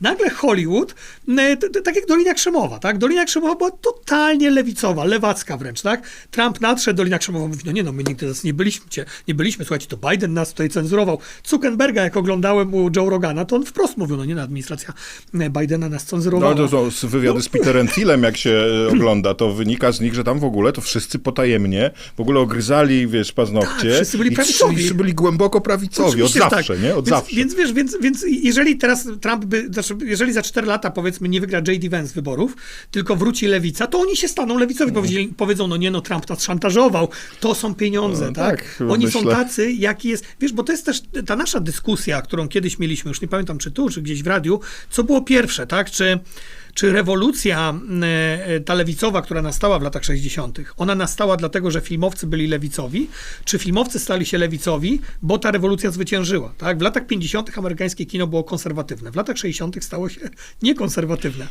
Nagle Hollywood, e, tak jak Dolina Krzemowa, tak? Dolina Krzemowa była totalnie lewicowa, lewacka wręcz, tak? Trump nadszedł, Dolina Krzemowa mówi, no nie no, my nigdy nas nie byliśmy, cię- nie byliśmy, słuchajcie, to Biden nas tutaj cenzurował. Zuckerberga, jak oglądałem u Joe Rogana, to on wprost mówił, no nie, no, administracja e, Bidena nas cenzurowała. No to z- wywiady z Peterem Thielem, jak się e, ogląda, to wynika z nich, że tam w ogóle to wszyscy potajemnie w ogóle ogryzali, wiesz, paznokcie. Tak, wszyscy byli i prawicowi. Wszyscy byli głęboko prawicowi, od Oczywiście, że zawsze, tak. nie? Od więc, zawsze. Więc wiesz, więc, więc jeżeli teraz Trump by, znaczy, jeżeli za 4 lata powiedzmy nie wygra J.D. Vance wyborów, tylko wróci lewica, to oni się staną lewicowi, powiedzieli, powiedzą, no nie no, Trump nas szantażował, to są pieniądze, No, tak? tak, Oni są myślę. tacy, jaki jest, wiesz, bo to jest też ta nasza dyskusja, którą kiedyś mieliśmy, już nie pamiętam czy tu, czy gdzieś w radiu, co było pierwsze, tak? Czy czy rewolucja e, ta lewicowa, która nastała w latach 60., ona nastała dlatego, że filmowcy byli lewicowi, czy filmowcy stali się lewicowi, bo ta rewolucja zwyciężyła? Tak? W latach 50. amerykańskie kino było konserwatywne, w latach 60. stało się niekonserwatywne.